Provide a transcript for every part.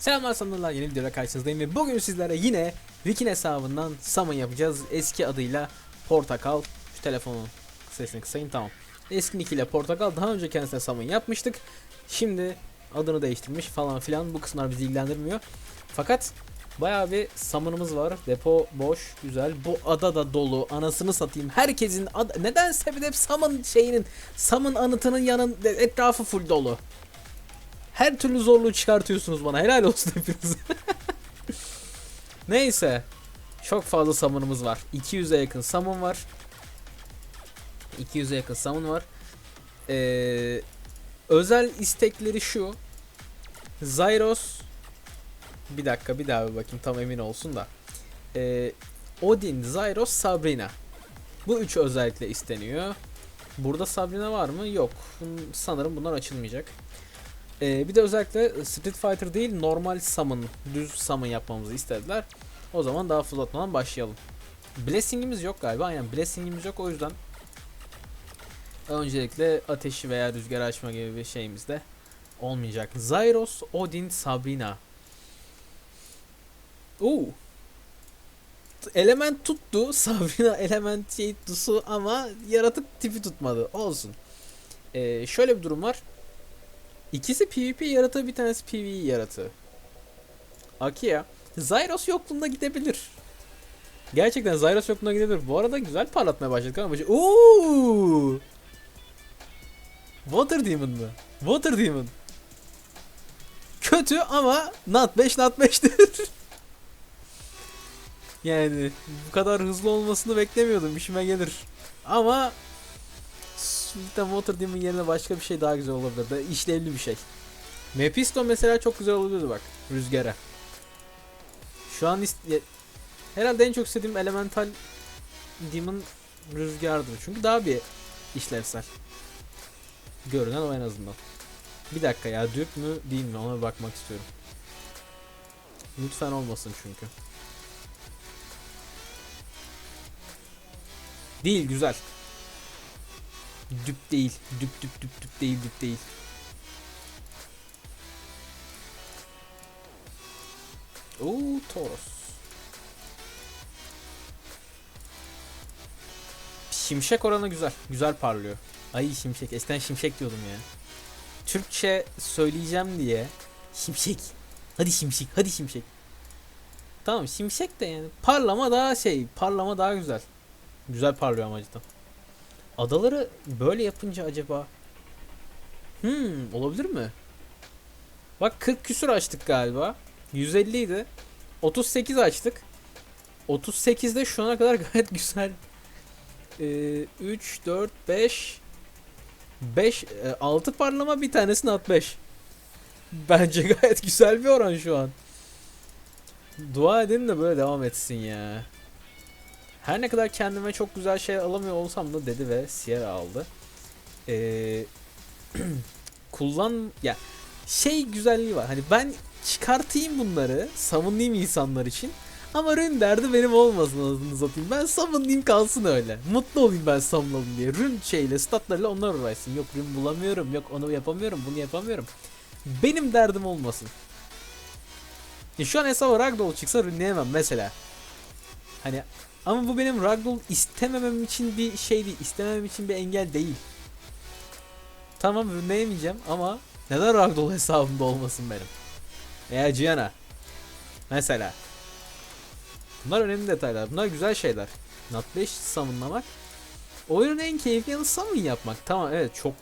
Selamlar sanırlar yeni videoda karşınızdayım ve bugün sizlere yine Wikin hesabından summon yapacağız. Eski adıyla Portakal. Şu telefonun sesini kısayım tamam. Eski nick ile Portakal daha önce kendisine summon yapmıştık. Şimdi adını değiştirmiş falan filan bu kısımlar bizi ilgilendirmiyor. Fakat bayağı bir summon'ımız var. Depo boş, güzel. Bu ada da dolu. Anasını satayım. Herkesin ad- nedense bir de summon şeyinin summon anıtının yanın etrafı full dolu. Her türlü zorluğu çıkartıyorsunuz bana. Helal olsun hepinize. Neyse. Çok fazla summon'ımız var. 200'e yakın summon var. 200'e yakın summon var. Ee, özel istekleri şu. Zyros bir dakika bir daha bir bakayım tam emin olsun da. Ee, Odin, Zyros, Sabrina. Bu üç özellikle isteniyor. Burada Sabrina var mı? Yok. Sanırım bunlar açılmayacak. Ee, bir de özellikle Street Fighter değil normal summon, düz summon yapmamızı istediler. O zaman daha fazla atmadan başlayalım. Blessing'imiz yok galiba. Aynen Blessing'imiz yok o yüzden öncelikle ateşi veya rüzgar açma gibi bir şeyimiz de olmayacak. Zyros, Odin, Sabrina. Oo. Element tuttu. Sabrina element şey tuttu ama yaratık tipi tutmadı. Olsun. Ee, şöyle bir durum var. İkisi PvP yaratığı bir tanesi PvE yaratığı. Akia. Zyros yokluğunda gidebilir. Gerçekten Zyros yokluğunda gidebilir. Bu arada güzel parlatmaya başladık ama. Ooo! Water Demon mı? Water Demon. Kötü ama not 5 not 5'tir. yani bu kadar hızlı olmasını beklemiyordum. İşime gelir. Ama Sultan Water Demon yerine başka bir şey daha güzel olabilirdi. İşlevli bir şey. Mephisto mesela çok güzel olabilirdi bak. Rüzgara. Şu an herhalde en çok istediğim elemental Demon rüzgardır. Çünkü daha bir işlevsel. Görünen o en azından. Bir dakika ya Dürk mü değil mi ona bir bakmak istiyorum. Lütfen olmasın çünkü. Değil güzel. Düp değil. Düp düp düp düp değil düp değil. Oo Toros. Şimşek oranı güzel. Güzel parlıyor. Ay şimşek. Eskiden şimşek diyordum ya. Türkçe söyleyeceğim diye. Şimşek. Hadi şimşek. Hadi şimşek. Tamam şimşek de yani. Parlama daha şey. Parlama daha güzel. Güzel parlıyor ama. Adaları böyle yapınca acaba Hmm olabilir mi? Bak 40 küsür açtık galiba. 150 idi. 38 açtık. 38'de şu ana kadar gayet güzel. Ee, 3, 4, 5 5, 6 parlama bir tanesini at 5. Bence gayet güzel bir oran şu an. Dua edin de böyle devam etsin ya. Her ne kadar kendime çok güzel şey alamıyor olsam da dedi ve Sierra aldı. Ee, kullan ya şey güzelliği var. Hani ben çıkartayım bunları, savunayım insanlar için. Ama Rün derdi benim olmasın anasını satayım. Ben savunayım kalsın öyle. Mutlu olayım ben savunalım diye. Rün şeyle, statlarıyla onlar uğraşsın. Yok Rün bulamıyorum, yok onu yapamıyorum, bunu yapamıyorum. Benim derdim olmasın. Ya şu an hesaba Ragdoll çıksa rünleyemem mesela. Hani ama bu benim Ragdoll istememem için bir şey değil. istememem için bir engel değil. Tamam rünleyemeyeceğim ama neden Ragdoll hesabımda olmasın benim? Veya Gianna. Mesela. Bunlar önemli detaylar. Bunlar güzel şeyler. Not 5 summonlamak. Oyunun en keyifli yanı summon yapmak. Tamam evet çok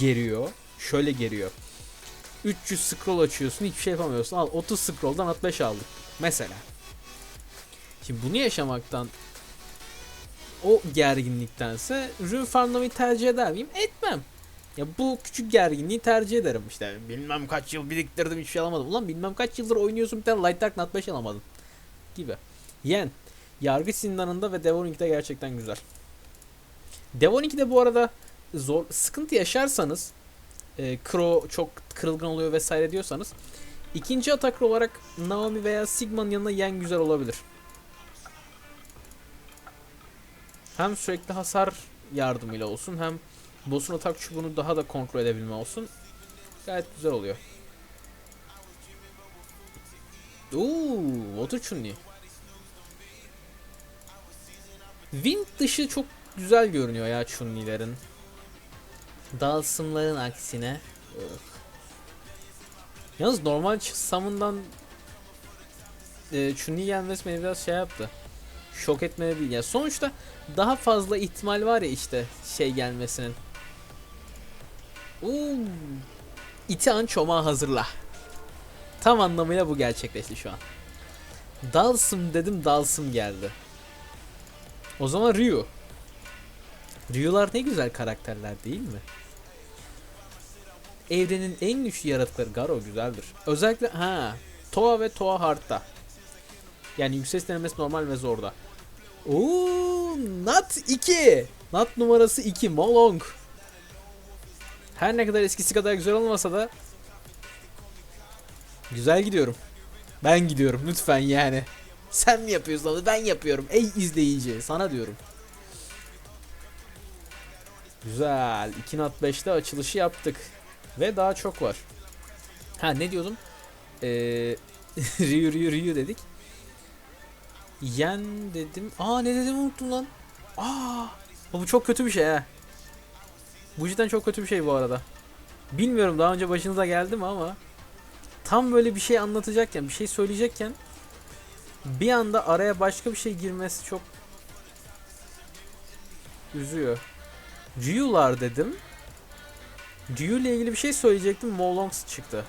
geriyor. Şöyle geriyor. 300 scroll açıyorsun hiçbir şey yapamıyorsun. Al 30 scroll'dan 65 aldık. Mesela. Şimdi bunu yaşamaktan o gerginliktense rune farmlamayı tercih eder miyim? Etmem. Ya bu küçük gerginliği tercih ederim işte. Bilmem kaç yıl biriktirdim hiçbir şey alamadım. Ulan bilmem kaç yıldır oynuyorsun bir tane Light Dark Not 5 alamadın. Gibi. Yen. Yargı zindanında ve Devon 2'de gerçekten güzel. Devon 2'de bu arada zor sıkıntı yaşarsanız e, Crow çok kırılgan oluyor vesaire diyorsanız ikinci atak olarak Naomi veya Sigma'nın yanına Yen güzel olabilir. Hem sürekli hasar yardımıyla olsun hem boss'un atak çubuğunu daha da kontrol edebilme olsun. Gayet güzel oluyor. Oo, Water Chunli. Wind dışı çok güzel görünüyor ya Chunli'lerin. Dalsımların aksine. Ugh. Yalnız normal summon'dan e, Chunli gelmesi beni biraz şey yaptı. Şok etmedi değil. Ya sonuçta daha fazla ihtimal var ya işte şey gelmesinin. Oo. İti an çomağı hazırla. Tam anlamıyla bu gerçekleşti şu an. Dalsım dedim dalsım geldi. O zaman Ryu. Ryu'lar ne güzel karakterler değil mi? Evrenin en güçlü yaratıkları Garo güzeldir. Özellikle ha Toa ve Toa Heart'ta. Yani yüksek denemesi normal ve zorda. Oo, Nat 2. Nat numarası 2 Molong. Her ne kadar eskisi kadar güzel olmasa da güzel gidiyorum. Ben gidiyorum lütfen yani. Sen mi yapıyorsun onu ben yapıyorum. Ey izleyici sana diyorum. Güzel. 2 nat 5'te açılışı yaptık. Ve daha çok var. Ha ne diyordum? Ee, Ryu Ryu Ryu dedik. Yen dedim. Aa ne dedim unuttum lan. Aa bu çok kötü bir şey ha. Bu cidden çok kötü bir şey bu arada. Bilmiyorum daha önce başınıza geldi mi ama tam böyle bir şey anlatacakken, bir şey söyleyecekken bir anda araya başka bir şey girmesi çok üzüyor. Ryu'lar dedim. Ryu ile ilgili bir şey söyleyecektim. Molongs çıktı.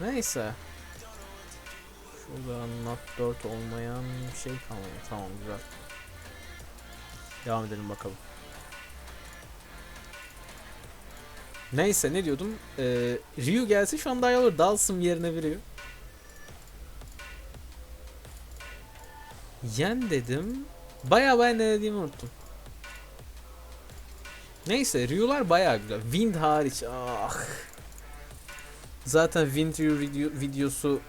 Neyse. Şurada not 4 olmayan şey kalmadı. Tamam güzel. Devam edelim bakalım. Neyse ne diyordum? Ee, Ryu gelse şu an daha iyi olur. Dalsım yerine Ryu. Yen dedim. Baya baya ne dediğimi unuttum. Neyse Ryu'lar baya güzel. Wind hariç. Ah. Zaten Wind Ryu video- videosu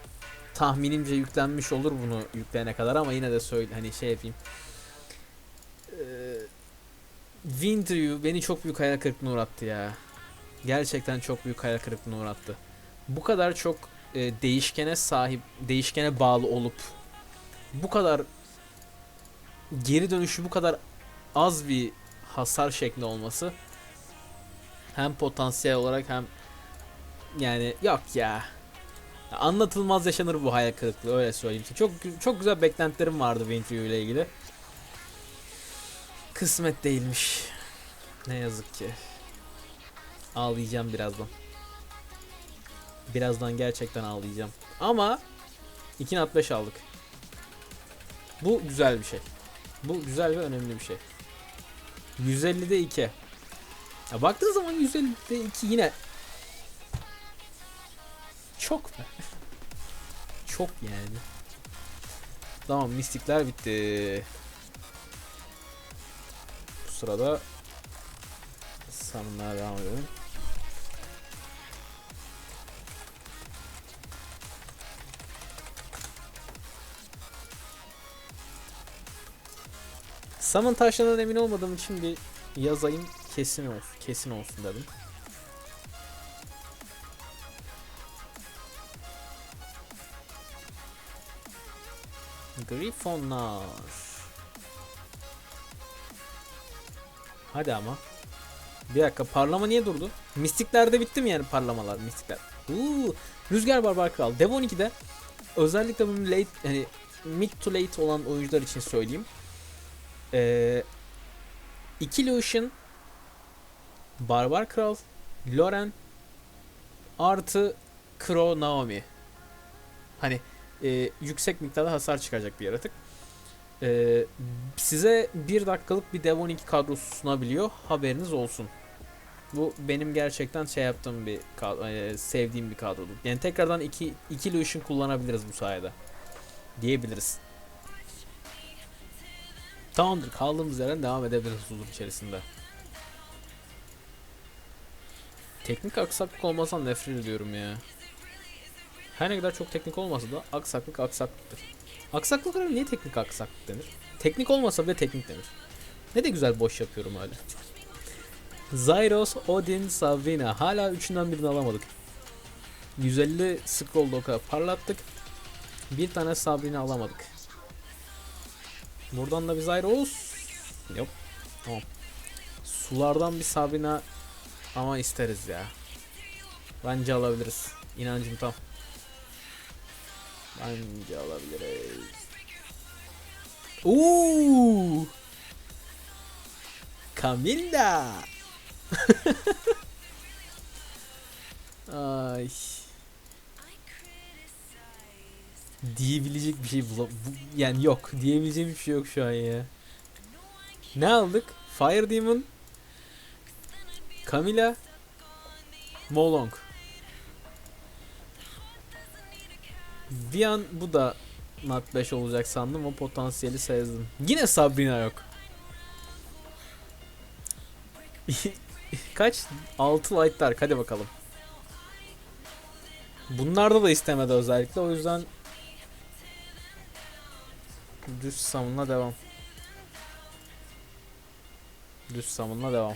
tahminimce yüklenmiş olur bunu yükleyene kadar ama yine de söyle hani şey yapayım. Ee, Wind Ryu beni çok büyük hayal kırıklığına uğrattı ya. Gerçekten çok büyük hayal kırıklığına uğrattı. Bu kadar çok e, değişkene sahip, değişkene bağlı olup bu kadar geri dönüşü bu kadar az bir hasar şekli olması hem potansiyel olarak hem yani yok ya. Anlatılmaz yaşanır bu hayal kırıklığı öyle söyleyeyim. Çok çok güzel beklentilerim vardı Winter ile ilgili. Kısmet değilmiş. Ne yazık ki. Ağlayacağım birazdan. Birazdan gerçekten ağlayacağım. Ama 2 nat 5 aldık. Bu güzel bir şey. Bu güzel ve önemli bir şey. 150'de 2. Ya baktığın zaman 150'de 2 yine çok be. Çok yani. Tamam mistikler bitti. Bu sırada sanımlara devam edelim. Summon taşlarından emin olmadığım için bir yazayım kesin olsun, kesin olsun dedim. Grifonlar. Hadi ama. Bir dakika parlama niye durdu? Mistiklerde bitti mi yani parlamalar mistikler? Uuu Rüzgar Barbar Kral. Dev 12'de özellikle bunun late hani mid to late olan oyuncular için söyleyeyim. Ee, iki Lucian Barbar Kral Loren artı Crow Naomi. Hani e, yüksek miktarda hasar çıkacak bir yaratık. E, size bir dakikalık bir Dev 12 kadrosu sunabiliyor. Haberiniz olsun. Bu benim gerçekten şey yaptığım bir kad- e, sevdiğim bir kadrodur. Yani tekrardan iki, iki Lucian kullanabiliriz bu sayede. Diyebiliriz. Tamamdır. Kaldığımız yerden devam edebiliriz huzur içerisinde. Teknik aksaklık olmasan nefret ediyorum ya. Her ne kadar çok teknik olmasa da aksaklık aksaklıktır. Aksaklıklara niye teknik aksaklık denir? Teknik olmasa bile teknik denir. Ne de güzel boş yapıyorum öyle. Zyros, Odin, Savina. Hala üçünden birini alamadık. 150 scroll o kadar parlattık. Bir tane Sabrina alamadık. Buradan da bir Zyros. Yok. Tamam. Sulardan bir Sabrina ama isteriz ya. Bence alabiliriz. İnancım tam. Bence alabiliriz. Oo! Camilla. Ay. Diyebilecek bir şey bula bu- yani yok. Diyebileceğim bir şey yok şu an ya. Ne aldık? Fire Demon, Camilla, Molong. Bir an bu da Not 5 olacak sandım o potansiyeli sezdim. Yine Sabrina yok. Kaç? 6 light dark hadi bakalım. Bunlarda da istemedi özellikle o yüzden düz savunma devam. Düz savunma devam.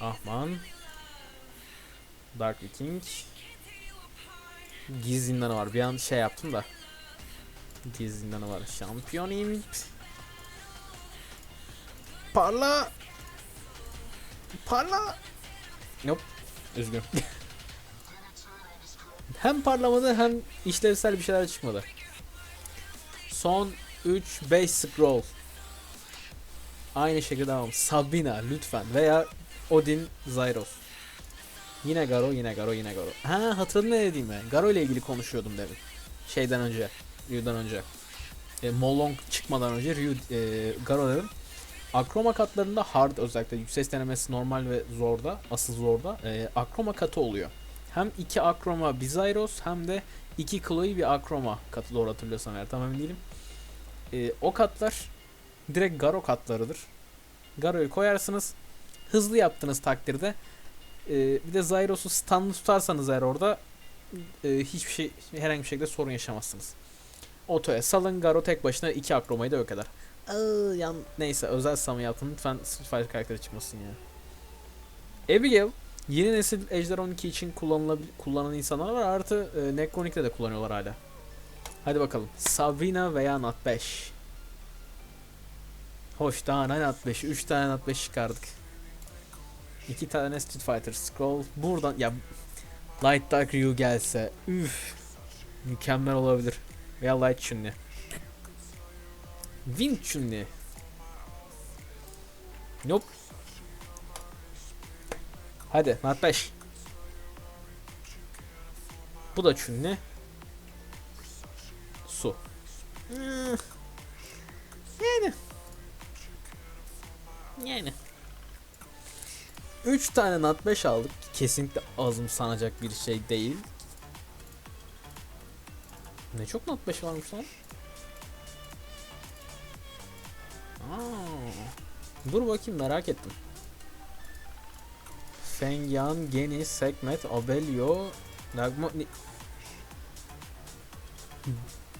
Ahman. Dark Viking. Giz zindanı var. Bir an şey yaptım da. Giz zindanı var. Şampiyonuyum. Parla. Parla. Yok. Üzgün. hem parlamadı hem işlevsel bir şeyler çıkmadı. Son 3 5 scroll. Aynı şekilde devam. Sabina lütfen veya Odin Zyros. Yine Garo, yine Garo, yine Garo. Ha hatırladın ne dediğimi? Garo ile ilgili konuşuyordum demin. Şeyden önce, Ryu'dan önce. E, Molong çıkmadan önce Ryu, e, Garo dedim. Akroma katlarında hard özellikle yüksek denemesi normal ve zorda, asıl zorda e, akroma katı oluyor. Hem iki akroma bir Zyros hem de iki Chloe bir akroma katı doğru hatırlıyorsam eğer tam emin değilim. E, o katlar direkt Garo katlarıdır. Garo'yu koyarsınız. Hızlı yaptığınız takdirde e, bir de Zyros'u stunlı tutarsanız eğer orada e, hiçbir şey herhangi bir şekilde sorun yaşamazsınız. Otoya salın Garo tek başına iki akromayı da yok eder. Aa, yan, neyse özel samı yaptım lütfen Street Fighter karakteri çıkmasın ya. Abigail yeni nesil Ejder 12 için kullanılabil kullanan insanlar var artı e, Necronic'te de kullanıyorlar hala. Hadi bakalım. Sabrina veya Nat 5. Hoş daha ne Nat 5? 3 tane Nat 5 çıkardık. 2 tane Street Fighter Scroll. Buradan ya Light Dark Ryu gelse üf mükemmel olabilir. Veya Light Chun-Li. Wind Chun-Li. Nope. Hadi Nat 5. Bu da Chun-Li. Su. Hmm. Yani. Yani. 3 tane Nat 5 aldık. Kesinlikle azım sanacak bir şey değil. Ne çok Nat 5 varmış lan. Aa, dur bakayım merak ettim. Fengyan, Geni, Sekmet, Abelio, Nagmo...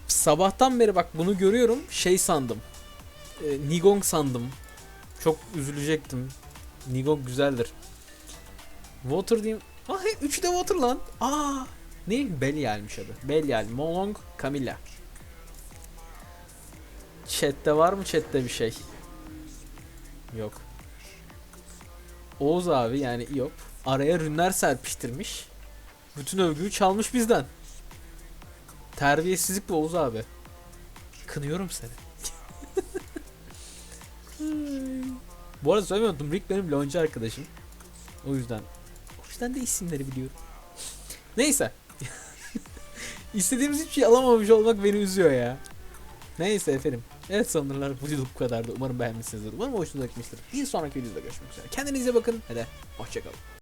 Sabahtan beri bak bunu görüyorum şey sandım. E, Nigong sandım. Çok üzülecektim. Nigong güzeldir. Water diyeyim. Ah he, üçü de Water lan. Aa, ne? Belial'miş adı. Belial, Molong, Camilla. Chat'te var mı chat'te bir şey? Yok. Oğuz abi yani yok. Araya rünler serpiştirmiş. Bütün övgüyü çalmış bizden. Terbiyesizlik bu Oğuz abi. Kınıyorum seni. Bu arada söylemeyi unuttum. Rick benim lonca arkadaşım. O yüzden. O yüzden de isimleri biliyorum. Neyse. İstediğimiz hiçbir şey alamamış olmak beni üzüyor ya. Neyse efendim. Evet sanırlar bu video bu kadardı. Umarım beğenmişsinizdir. Umarım hoşunuza gitmiştir. Bir sonraki videoda görüşmek üzere. Kendinize bakın. Hadi hoşçakalın.